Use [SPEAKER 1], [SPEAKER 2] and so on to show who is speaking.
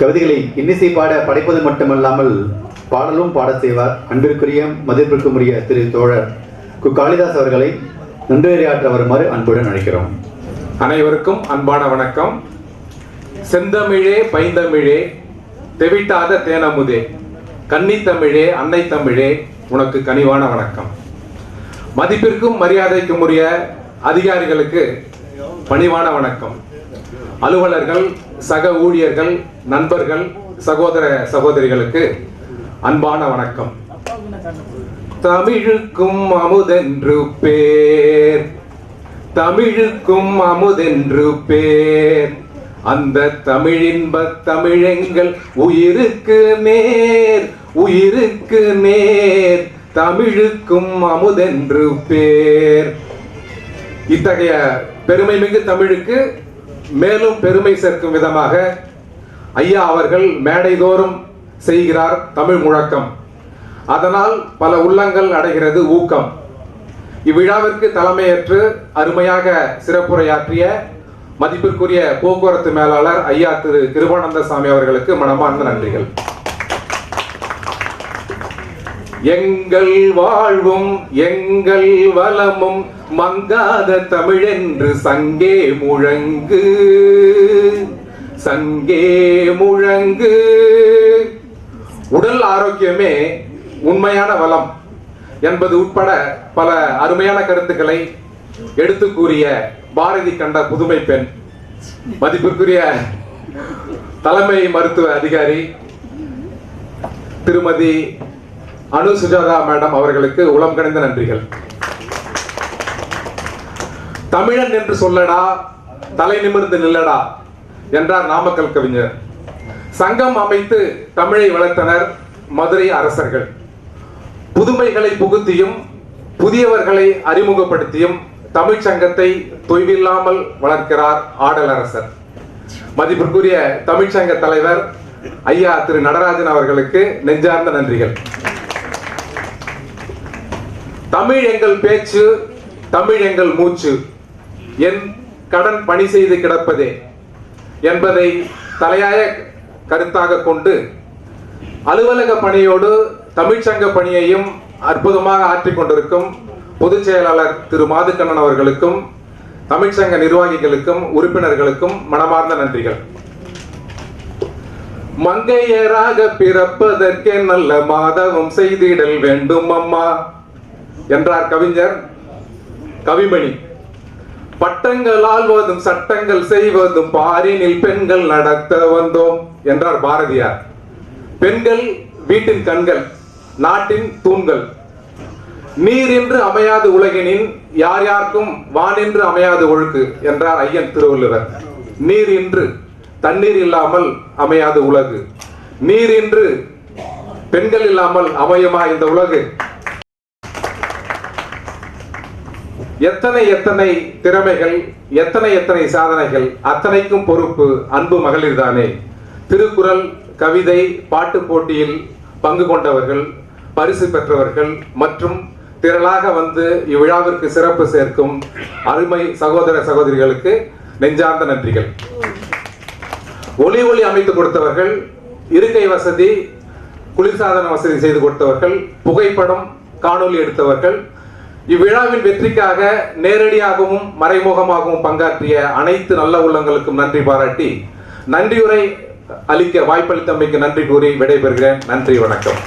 [SPEAKER 1] கவிதைகளை இன்னிசை பாட படைப்பது மட்டுமல்லாமல் பாடலும் பாட செய்வார். அன்பிற்குரிய மதிப்பிற்குரிய திரு தோழர் கு. காளிதாஸ் அவர்களை நன்றியாற்ற வருமாறு அன்புடன் அழைக்கிறோம்.
[SPEAKER 2] அனைவருக்கும் அன்பான வணக்கம். செந்தமிழே பைந்தமிழே தெவிட்டாத தேனமுதே கன்னித்தமிழே அன்னை தமிழே உனக்கு கனிவான வணக்கம். மதிப்பிற்கும் மரியாதைக்கும் உரிய அதிகாரிகளுக்கு பணிவான வணக்கம். அலுவலர்கள் சக ஊழியர்கள் நண்பர்கள் சகோதர சகோதரிகளுக்கு அன்பான வணக்கம். தமிழுக்கும் அமுதென்று பேர். தமிழுக்கும் அமுதென்று பேர். அந்த தமிழின்ப தமிழெங்கள் உயிருக்கு நேர். உயிருக்கு நேர். தமிழுக்கும் அமுதென்று பேர். இத்தகைய பெருமை மிகு தமிழுக்கு மேலும் பெருமை சேர்க்கும் விதமாக ஐயா அவர்கள் மேடைதோறும் செய்கிறார் தமிழ் முழக்கம். அதனால் பல உள்ளங்கள் அடைகிறது ஊக்கம். இவ்விழாவிற்கு தலைமையேற்று அருமையாக சிறப்புரையாற்றிய மதிப்பிற்குரிய போக்குவரத்து மேலாளர் ஐயா திரு கிருபானந்த சாமி அவர்களுக்கு மனமார்ந்த நன்றிகள். எங்கள் வாழ்வும் எங்கள் வளமும் மங்காத தமிழென்று சங்கே முழங்கு. சங்கே முழங்கு. உடல் ஆரோக்கியமே உண்மையான வளம் என்பது உட்பட பல அருமையான கருத்துக்களை எடுத்து கூறிய பாரதி கண்ட புதுமை பெண் மதிப்பிற்குரிய தலைமை மருத்துவ அதிகாரி திருமதி அனு சுஜாதா மேடம் அவர்களுக்கு உளம் கணிந்த நன்றிகள். தமிழன் என்று சொல்லடா தலை நிமிர்ந்து நில்லடா என்றார் நாமக்கல் கவிஞர். சங்கம் அமைத்து தமிழை வளர்த்தனர் மதுரை அரசர்கள். புதுமைகளை புகுத்தியும் புதியவர்களை அறிமுகப்படுத்தியும் தமிழ்ச் சங்கத்தை தொய்வில்லாமல் வளர்க்கிறார் ஆடலரசர் மதிப்பிற்குரிய தமிழ்ச்சங்க தலைவர் ஐயா திரு நடராஜன் அவர்களுக்கு நெஞ்சார்ந்த நன்றிகள். தமிழ் எங்கள் பேச்சு தமிழ் எங்கள் மூச்சு. என் கடன் பணி செய்து கிடப்பதே என்பதை தலையாய கருத்தாக கொண்டு அலுவலக பணியோடு தமிழ்ச்சங்க பணியையும் அற்புதமாக ஆற்றிக் கொண்டிருக்கும் பொதுச் செயலாளர் திரு. மாதுக்கண்ணன் அவர்களுக்கும் தமிழ்ச்சங்க நிர்வாகிகளுக்கும் உறுப்பினர்களுக்கும் மனமார்ந்த நன்றிகள். மங்கையராக பிறப்பதற்கே நல்ல மாதவம் செய்திடல் வேண்டும் அம்மா. என்றார் கவிஞர் கவிமணி. பட்டங்கள் ஆள்வதும் சட்டங்கள் செய்வதும் பாரினில் பெண்கள் நடத்த வந்தோம் என்றார் பாரதியார். பெண்கள் வீட்டின் கண்கள் நாட்டின் தூண்கள். நீரின்று அமையாது உலகினின் யார் யாருக்கும் வானின்று அமையாது ஒழுக்கு என்றார் ஐயன் திருவள்ளுவர். நீர் என்று தண்ணீர் இல்லாமல் அமையாது உலகு. நீர் என்று பெண்கள் இல்லாமல் அமையுமா இந்த உலகு? எத்தனை எத்தனை திறமைகள் எத்தனை எத்தனை சாதனைகள் அத்தனைக்கும் பொறுப்பு அன்பு மகளிர் தானே திருக்குறள் கவிதை பாட்டு போட்டியில் பங்கு கொண்டவர்கள் பரிசு பெற்றவர்கள் மற்றும் திரளாக வந்து இவ்விழாவிற்கு சிறப்பு சேர்க்கும் அருமை சகோதர சகோதரிகளுக்கு நெஞ்சார்ந்த நன்றிகள். ஒளி ஒளி அமைத்து கொடுத்தவர்கள் இருக்கை வசதி குளிர்சாதன வசதி செய்து கொடுத்தவர்கள் புகைப்படம் காணொளி எடுத்தவர்கள் இவ்விழாவின் வெற்றிக்காக நேரடியாகவும் மறைமுகமாகவும் பங்காற்றிய அனைத்து நல்ல உள்ளங்களுக்கும் நன்றி பாராட்டி நன்றியுரை அளிக்க வாய்ப்பளித்தமைக்கு நன்றி கூறி விடைபெறுகிறேன். நன்றி வணக்கம்.